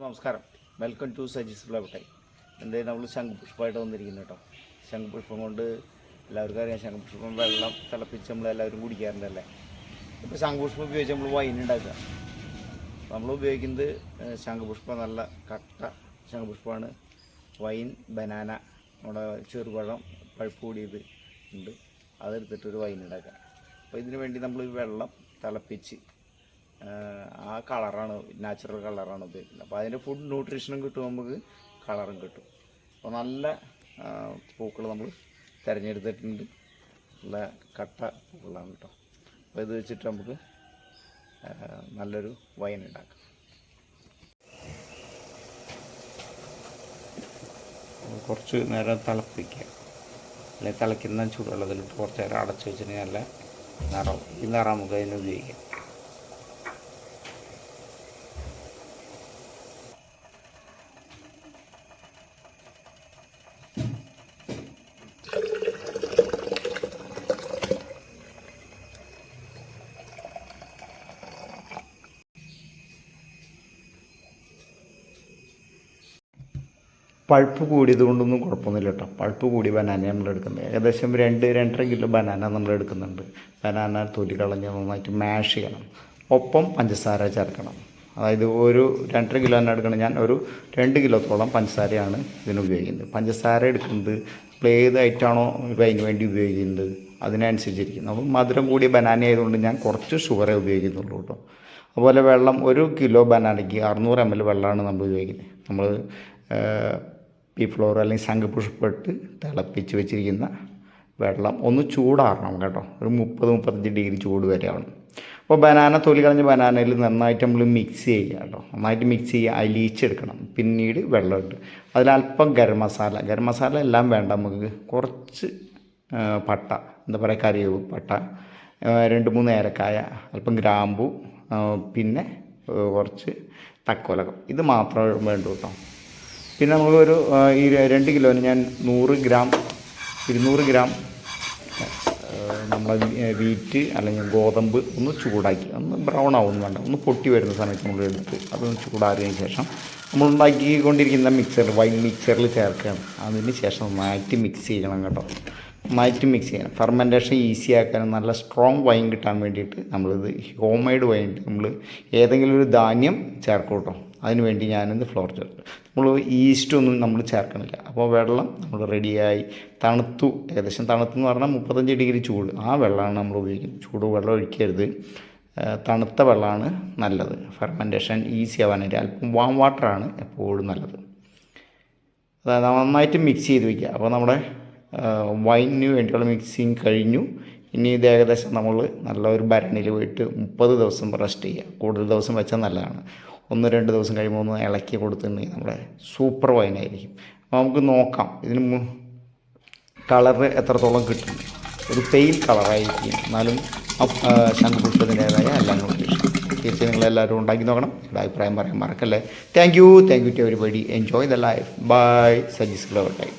നമസ്കാരം. Welcome to Saji's ഫ്ലവട്ടെ എന്തായാലും നമ്മൾ ശംഖുപുഷ്പമായിട്ട് വന്നിരിക്കുന്നു കേട്ടോ. ശംഖുപുഷ്പം കൊണ്ട് എല്ലാവർക്കും അറിയാം. ശംഖുപുഷ്പം വെള്ളം തിളപ്പിച്ച് നമ്മൾ എല്ലാവരും കുടിക്കാറുണ്ടല്ലേ? ഇപ്പോൾ ശംഖുപുഷ്പം ഉപയോഗിച്ച് നമ്മൾ വൈൻ ഉണ്ടാക്കുക. നമ്മൾ ഉപയോഗിക്കുന്നത് ശംഖുപുഷ്പം നല്ല കട്ട ശംഖുപുഷ്പമാണ്. വൈൻ ബനാന നമ്മുടെ ചെറുപഴം പഴുപ്പ് കൂടിയത് ഉണ്ട്. അതെടുത്തിട്ടൊരു വൈൻ ഉണ്ടാക്കുക. അപ്പോൾ ഇതിനു വേണ്ടി നമ്മൾ വെള്ളം തിളപ്പിച്ച് ആ കളറാണ് നാച്ചുറൽ കളറാണ് ഉപയോഗിക്കുന്നത് അപ്പോൾ അതിന്റെ ഫുഡ് ന്യൂട്രീഷനും കിട്ടും നമുക്ക് കളറും കിട്ടും. അപ്പോൾ നല്ല പൂക്കൾ നമ്മൾ തിരഞ്ഞെടുത്തിട്ടുണ്ട്. നല്ല കട്ട പൂക്കളാണ് കേട്ടോ. അപ്പോൾ ഇത് വെച്ചിട്ട് നമുക്ക് നല്ലൊരു വൈൻ ഉണ്ടാക്കാം. കുറച്ച് നേരം തിളപ്പിക്കുക അല്ലെങ്കിൽ തിളയ്ക്കുന്ന ചൂടുവെള്ളത്തിലിട്ട് കുറച്ച് നേരം അടച്ചു വെച്ചിട്ടുണ്ടെങ്കിൽ നല്ല നിറം ഈ നിറം നമുക്ക് അതിന് ഉപയോഗിക്കാം. പഴുപ്പ് കൂടിയത് കൊണ്ടൊന്നും കുഴപ്പമൊന്നുമില്ല കേട്ടോ. പഴുപ്പ് കൂടിയ ബനാന നമ്മൾ എടുക്കുന്നത് ഏകദേശം രണ്ട് രണ്ടര കിലോ ബനാന നമ്മൾ എടുക്കുന്നുണ്ട് ബനാന തൊലി കളഞ്ഞ് നന്നായിട്ട് മാഷ് ചെയ്യണം. ഒപ്പം പഞ്ചസാര ചേർക്കണം. അതായത് ഒരു രണ്ടര കിലോ തന്നെ എടുക്കണം. ഞാൻ ഒരു രണ്ട് കിലോത്തോളം പഞ്ചസാരയാണ് ഇതിന് ഉപയോഗിക്കുന്നത്. പഞ്ചസാര എടുക്കുന്നത് നമ്മൾ ഇപ്പോൾ അതിന് വേണ്ടി ഉപയോഗിക്കുന്നത് അതിനനുസരിച്ചിരിക്കും. നമ്മൾ മധുരം കൂടിയ ബനാന ആയതുകൊണ്ട് ഞാൻ കുറച്ച് ഷുഗറേ ഉപയോഗിക്കുന്നുള്ളൂ കേട്ടോ. അതുപോലെ വെള്ളം ഒരു കിലോ ബനാനയ്ക്ക് അറുന്നൂറ് എം എൽ വെള്ളമാണ് നമ്മൾ ഉപയോഗിക്കുന്നത്. നമ്മൾ പി ഫ്ലോർ അല്ലെങ്കിൽ ശംഖുപുഷ്പിട്ട് തിളപ്പിച്ച് വെച്ചിരിക്കുന്ന വെള്ളം ഒന്ന് ചൂടാറണം കേട്ടോ. ഒരു മുപ്പത് മുപ്പത്തഞ്ച് ഡിഗ്രി ചൂട് വരെ ആവണം അപ്പോൾ ബനാന തൊലി കളഞ്ഞ ബനാനയിൽ നന്നായിട്ട് നമ്മൾ മിക്സ് ചെയ്യുക കേട്ടോ. നന്നായിട്ട് മിക്സ് ചെയ്യുക അലിയിച്ചെടുക്കണം പിന്നീട് വെള്ളം ഇട്ട്. അതിലല്പം ഗരം മസാല. ഗരം മസാല എല്ലാം വേണ്ട നമുക്ക്. കുറച്ച് പട്ട. എന്താ പറയുക? കറിവേവ് പട്ട രണ്ട് മൂന്ന് ഏലക്കായ അല്പം ഗ്രാമ്പു പിന്നെ കുറച്ച് തക്കോലകം. ഇത് മാത്രമേ വേണ്ടൂ കേട്ടോ. പിന്നെ നമുക്കൊരു ഈ രണ്ട് കിലോന് ഞാൻ നൂറ് ഗ്രാം ഇരുന്നൂറ് ഗ്രാം നമ്മളെ വീറ്റ് അല്ലെങ്കിൽ ഗോതമ്പ് ഒന്ന് ചൂടാക്കി. ഒന്ന് ബ്രൗൺ ആവുന്നു വേണ്ട ഒന്ന് പൊട്ടി വരുന്ന സമയത്ത് നമ്മൾ എടുത്ത് അതൊന്ന് ചൂടാറിയതിന് ശേഷം നമ്മൾ ഉണ്ടാക്കിക്കൊണ്ടിരിക്കുന്ന മിക്സർ വൈൻ മിക്സറിൽ ചേർക്കണം അതിന് ശേഷം നന്നായിട്ട് മിക്സ് ചെയ്യണം കേട്ടോ. നന്നായിട്ട് മിക്സ് ചെയ്യണം. ഫെർമെന്റേഷൻ ഈസി ആക്കാനും നല്ല സ്ട്രോങ് വൈൻ കിട്ടാൻ വേണ്ടിയിട്ട് നമ്മളിത് ഹോം മെയ്ഡ് വൈൻ നമ്മൾ ഏതെങ്കിലും ഒരു ധാന്യം ചേർക്കും കേട്ടോ. അതിന് വേണ്ടി ഞാനിന്ന് ഫ്ലോർ ചേർക്കും നമ്മൾ ഈസ്റ്റൊന്നും നമ്മൾ ചേർക്കണില്ല. അപ്പോൾ വെള്ളം നമ്മൾ റെഡിയായി തണുത്തു. ഏകദേശം തണുത്തു എന്ന് പറഞ്ഞാൽ മുപ്പത്തഞ്ച് ഡിഗ്രി ചൂട്. ആ വെള്ളമാണ് നമ്മൾ ഉപയോഗിക്കുന്നത്. ചൂട് വെള്ളം ഒഴിക്കരുത്. തണുത്ത വെള്ളമാണ് നല്ലത്. ഫെർമെന്റേഷൻ ഈസി ആവാനായിട്ട് അല്പം വാം വാട്ടറാണ് എപ്പോഴും നല്ലത്. അതായത് നന്നായിട്ട് മിക്സ് ചെയ്ത് വയ്ക്കുക അപ്പോൾ നമ്മുടെ വൈനിന് വേണ്ടിയുള്ള മിക്സിങ് കഴിഞ്ഞു. ഇനി ഇത് ഏകദേശം നമ്മൾ നല്ല ഒരു ഭരണിയിൽ പോയിട്ട് മുപ്പത് ദിവസം റെസ്റ്റ് ചെയ്യുക. കൂടുതൽ ദിവസം വെച്ചാൽ നല്ലതാണ്. ഒന്ന് രണ്ട് ദിവസം കഴിയുമ്പോൾ ഒന്ന് ഇളക്കി കൊടുത്തിട്ടുണ്ടെങ്കിൽ നമ്മുടെ സൂപ്പർ വൈനായിരിക്കും അപ്പോൾ നമുക്ക് നോക്കാം ഇതിന് കളറ് എത്രത്തോളം കിട്ടും ഒരു പെയിൽ കളറായിരിക്കും എന്നാലും ശംഖുപുഷ്പത്തിന്റേതായ എല്ലാം കൂടി തീർച്ചയായും നിങ്ങളെല്ലാവരും ഉണ്ടാക്കി നോക്കണം. ഇവിടെ അഭിപ്രായം പറയാൻ മറക്കല്ലേ. Thank you thank you to everybody enjoy the life bye Saji's flower time